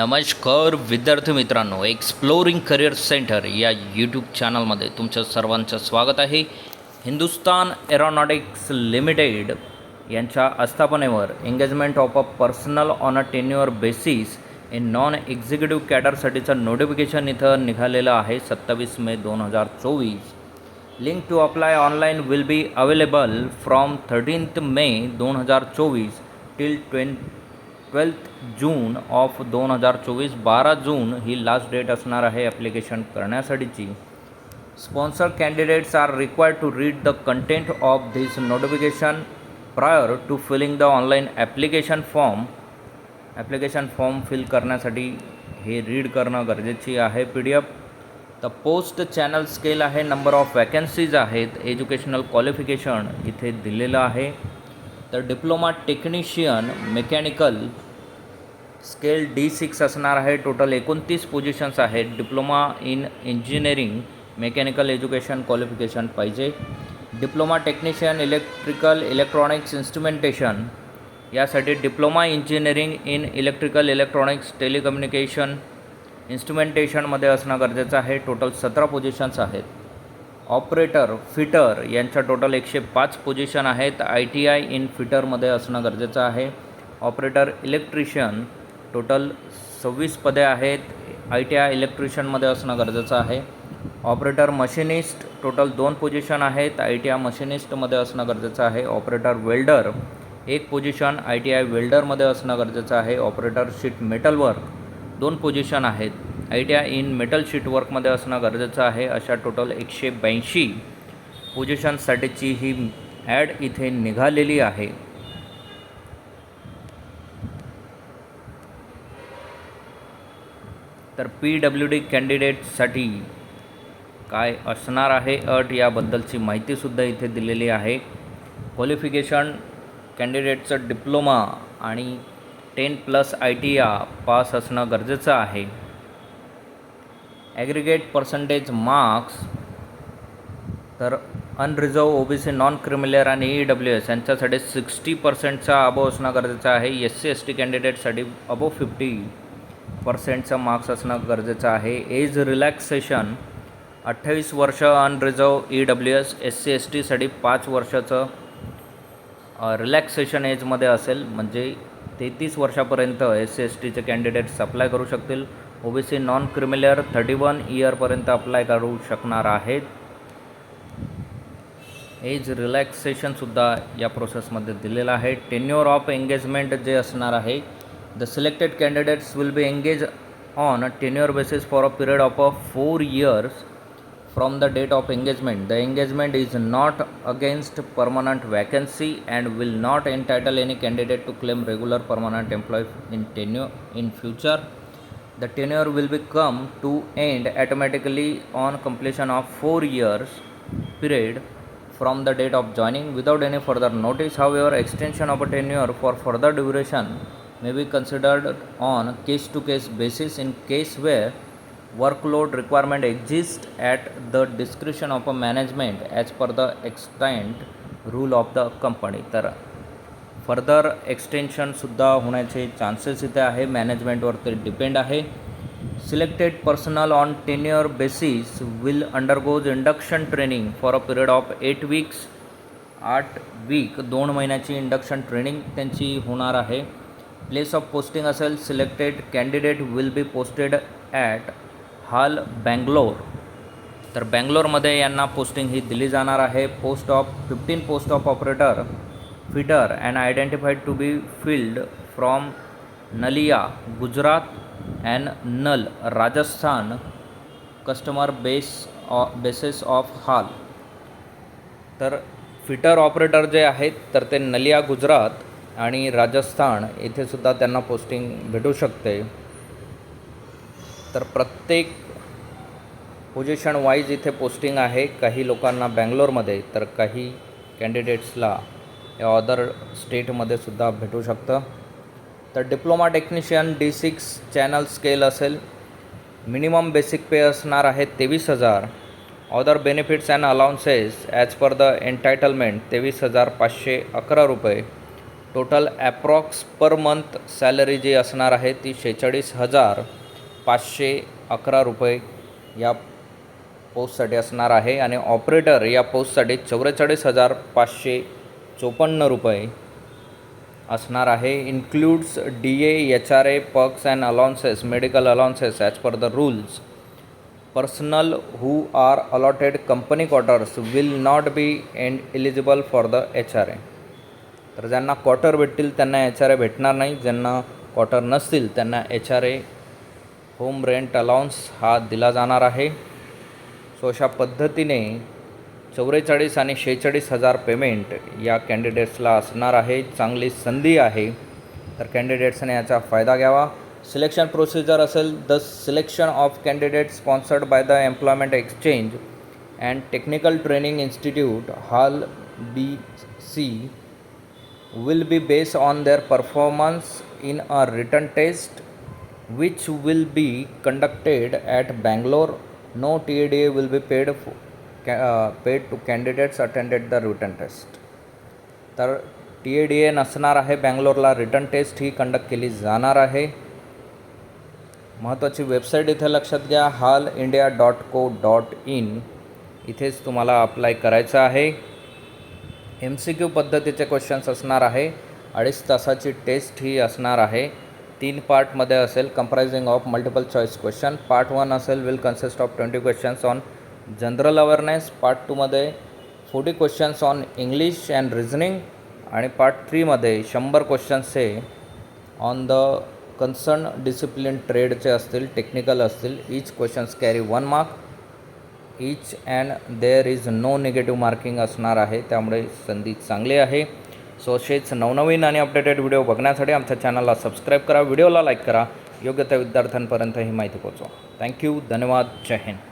नमस्कार विद्यार्थी मित्रांनो एक्सप्लोरिंग करिअर सेंटर या यूट्यूब चॅनलमध्ये तुमचं सर्वांचं स्वागत आहे. हिंदुस्तान एरोनॉटिक्स लिमिटेड यांच्या आस्थापनेवर engagement of a personnel on a tenure basis in non executive कॅडरसाठीचं notification इथं निघालेलं आहे सत्तावीस मे दोन हजार चोवीस. Link to apply online will be available from thirteenth May दोन हजार चोवीस till twen twelfth June of दोन हजार चोवीस बारा जून ही लास्ट डेट असणार आहे ॲप्लिकेशन करण्यासाठीची. Sponsor candidates are required to read the content of this notification prior to filling the online application form application form fill करण्यासाठी हे रीड करणं गरजेची आहे P D F the post channel scale आहे number of vacancies आहेत educational qualification इथे दिलेलं आहे. तर diploma technician mechanical scale D six असणार आहे. टोटल एकोणतीस पोझिशन्स आहेत. Diploma in engineering mechanical education qualification पाहिजे. Diploma technician electrical electronics instrumentation यासाठी diploma engineering in electrical electronics telecommunication इन्स्ट्रुमेंटेशनमध्ये असणं गरजेचं आहे. टोटल सतरा पोझिशन्स आहेत. ऑपरेटर फिटर यांच्या टोटल एकशे पाच पोझिशन आहेत. आय टी आय इन फिटरमध्ये असणं गरजेचं आहे. ऑपरेटर इलेक्ट्रिशियन टोटल सव्वीस पदे आहेत. आय टी आय इलेक्ट्रिशियनमध्ये असणं गरजेचं आहे. ऑपरेटर मशिनिस्ट टोटल दोन पोझिशन आहेत. आय टी आय मशिनिस्टमध्ये असणं गरजेचं आहे. ऑपरेटर वेल्डर एक पोझिशन. आय टी आय वेल्डरमध्ये असणं गरजेचं आहे. ऑपरेटर शीट मेटल वर्क दोन पोझिशन आहेत. I T I in metal शीटवर्कमध्ये असणं गरजेचं आहे. अशा टोटल एकशे ब्याऐंशी पोझिशनसाठीची ही ॲड इथे निघालेली आहे. तर पी डब्ल्यू डी कॅन्डिडेटसाठी काय असणार आहे अट याबद्दलची माहितीसुद्धा इथे दिलेली आहे. क्वालिफिकेशन कॅन्डिडेटचं डिप्लोमा आणि टेन प्लस आय टी या पास असणं गरजेचं आहे. ॲग्रिगेट पर्सेंटेज मार्क्स तर unreserved O B C non creamy layer आणि ई डब्ल्यू एस यांच्यासाठी सिक्स्टी पर्सेंटचा अबो असणं गरजेचं आहे. एस सी एस टी कॅन्डिडेटसाठी अबो फिफ्टी पर्सेंटचं मार्क्स असणं गरजेचं आहे. एज रिलॅक्सेशन अठ्ठावीस वर्ष unreserved E W S S C S टीसाठी पाच वर्षाचं रिलॅक्सेशन एजमध्ये असेल. म्हणजे तेहतीस वर्षापर्यंत एस सी एस टीचे कॅन्डिडेट्स अप्लाय करू शकतील. O B C non creamy layer thirty one इयरपर्यंत apply करू शकणार आहेत. एज रिलॅक्सेशनसुद्धा या प्रोसेसमध्ये दिलेलं आहे. टेन्युअर ऑफ एंगेजमेंट जे असणार आहे the selected candidates will be engage on tenure basis for a period of a four years from the date of engagement. The engagement is not against permanent vacancy and will not entitle any candidate to claim regular permanent employees in tenure in future. The tenure will become to end automatically on completion of four years period from the date of joining without any further notice. However, extension of a tenure for further duration may be considered on case to case basis in case where workload requirement exists at the discretion of a management as per the extent rule of the company तर further एक्सटेन्शनसुद्धा होण्याचे chances इथे आहे. मॅनेजमेंटवर ते depend आहे. Selected personnel on tenure basis will undergoes induction training for a period of eight weeks आठ week दोन महिन्याची इंडक्शन ट्रेनिंग त्यांची होणार आहे. प्लेस ऑफ पोस्टिंग असेल. Selected candidate will be posted at HAL Bangalore तर बँगलोरमध्ये यांना पोस्टिंग ही दिली जाणार आहे. Post of fifteen post of operator fitter and identified to be filled from Naliya Gujarat and Nal Rajasthan customer base o bases of HAL तर fitter operator जे आहेत तर ते नलिया गुजरात आणि राजस्थान येथेसुद्धा त्यांना पोस्टिंग भेटू शकते. तर प्रत्येक पोझिशन वाईज इथे पोस्टिंग आहे काही लोकांना बँगलोरमध्ये तर काही कॅन्डिडेट्सला अदर स्टेटमध्ये सुद्धा भेटू शकतं. तर diploma technician D six channel scale असेल. मिनिमम बेसिक पे असणार आहे तेवीस हजार. Other benefits and allowances as per the entitlement तेवीस हजार पाचशे अकरा रुपये. Total approx per month salary जी असणार आहे ती शेहेचाळीस हजार पाचशे अकरा रुपये या पोस्टसाठी असणार आहे. आणि ऑपरेटर या पोस्टसाठी चौवेचाळीस हजार पाचशे चोपन्न रुपये असणार आहे. Includes D A H R A perks and allowances medical allowances as per the rules personnel who are allotted company quarters will not be end eligible for the H R A तर ज्यांना quarter भेटतील त्यांना H R ए भेटणार नाही. ज्यांना quarter नसतील त्यांना H R A home rent allowance हा दिला जाणार आहे. सो अशा पद्धतीने चौवेचाळीस आणि शेहेचाळीस हजार पेमेंट या कॅन्डिडेट्सला असणार आहे. चांगली संधी आहे. तर कॅन्डिडेट्सने याचा फायदा घ्यावा. सिलेक्शन प्रोसिजर असेल the selection of candidate sponsored by the employment exchange and technical training institute HAL B C will be based on their performance in a written test which will be conducted at Bangalore. No D will be paid for, paid to candidates attended the return test तर T A D A नसणार आहे बँगलोरला. Written test ही conduct केली जाणार आहे. महत्त्वाची website इथे लक्षात घ्या. HAL India dot co dot in इथेच तुम्हाला अप्लाय करायचं आहे. एम सी क्यू पद्धतीचे क्वेश्चन्स असणार आहे. अडीच तासाची टेस्ट ही असणार आहे. तीन पार्टमध्ये असेल. Comprising of multiple choice question part one असेल. Will consist of twenty questions on general awareness part टूमध्ये forty questions on English and reasoning आणि पार्ट थ्रीमध्ये शंभर क्वेश्चन्स हे ऑन द कन्सर्न डिसिप्लिन ट्रेडचे असतील टेक्निकल असतील. Each questions carry one mark each and there is no negative marking असणार आहे. त्यामुळे संधी चांगली आहे. सो असेच नवनवीन आणि अपडेटेड व्हिडिओ बघण्यासाठी आमच्या चॅनलला सबस्क्राईब करा. व्हिडिओला लाईक करा. योग्य त्या विद्यार्थ्यांपर्यंत ही माहिती पोहोचवा. थँक्यू धन्यवाद. जय हिंद.